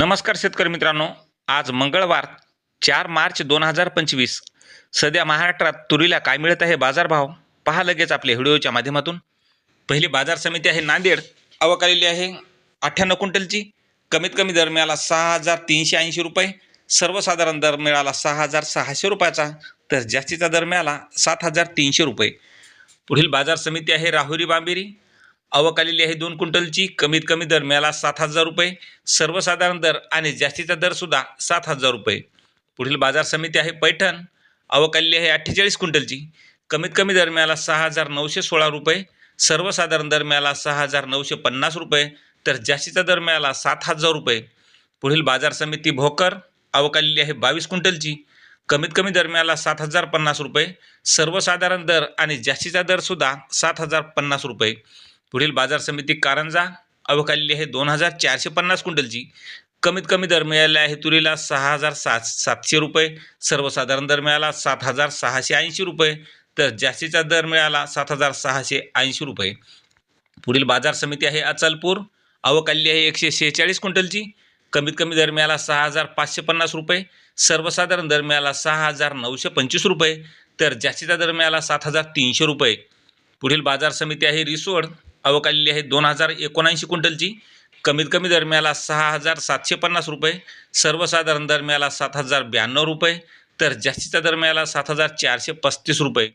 नमस्कार शेतकरी मित्रांनो. आज मंगळवार चार मार्च दोन हजार पंचवीस. सध्या महाराष्ट्रात तुरीला काय मिळत आहे बाजारभाव? पहा लगेच आपल्या व्हिडिओच्या माध्यमातून. पहिली बाजार समिती आहे नांदेड. आवक आलेली आहे अठ्ठ्याण्णव क्विंटलची. कमीत कमी दर मिळाला सहा हजार तीनशे ऐंशी रुपये. सर्वसाधारण दर मिळाला सहा हजार सहाशे रुपयाचा. तर जास्तीचा दर मिळाला सात हजार तीनशे रुपये. पुढील बाजार समिती आहे राहुरी बांबेरी. आवक आलेली आहे दोन क्विंटलची. कमीत कमी दर मिळाला सात हजार रुपये. सर्वसाधारण दर आणि जास्तीचा दरसुद्धा सात हजार रुपये. पुढील बाजार समिती आहे पैठण. आवक आलेली आहे अठ्ठेचाळीस क्विंटलची. कमीत कमी दर मिळाला सहा हजार नऊशे सोळा रुपये. सर्वसाधारण दर मिळाला सहा हजार नऊशे पन्नास रुपये. तर जास्तीचा दर मिळाला सात हजार रुपये. पुढील बाजार समिती भोकर. आवक आलेली आहे बावीस क्विंटलची. कमीत कमी दर मिळाला सात हजार पन्नास रुपये. सर्वसाधारण दर आणि जास्तीचा दरसुद्धा सात हजार पन्नास रुपये. पुढील बाजार समिती कारंजा अवकाली आहे दोन हजार चारशे पन्नास क्विंटलची. कमीत कमी दर मिळाला आहे तुरीला सहा हजार सात सातशे रुपये सर्वसाधारण दर मिळाला सात हजार सहाशे ऐंशी रुपये तर जास्तीचा दर मिळाला सात हजार सहाशे ऐंशी रुपये. पुढील बाजार समिती आहे अचलपूर अवकाली आहे एकशे शेहेचाळीस क्विंटलची. कमीत कमी दर मिळाला सहा हजार पाचशे पन्नास रुपये सर्वसाधारण दर मिळाला सहा हजार नऊशे पंचवीस रुपये तर जास्तीचा दर मिळाला सात हजार तीनशे रुपये. पुढील बाजार समिती आहे रिसोड आवक आलेली आहे. दोन हजार एकोणऐंशी क्विंटलची. कमीत कमी दरम्याला सहा हजार सातशे पन्नास रुपये. सर्वसाधारण दरम्याला सात हजार ब्याण्णव रुपये. तर जास्तीचा दरम्याला सात हजार चारशे पस्तीस रुपये.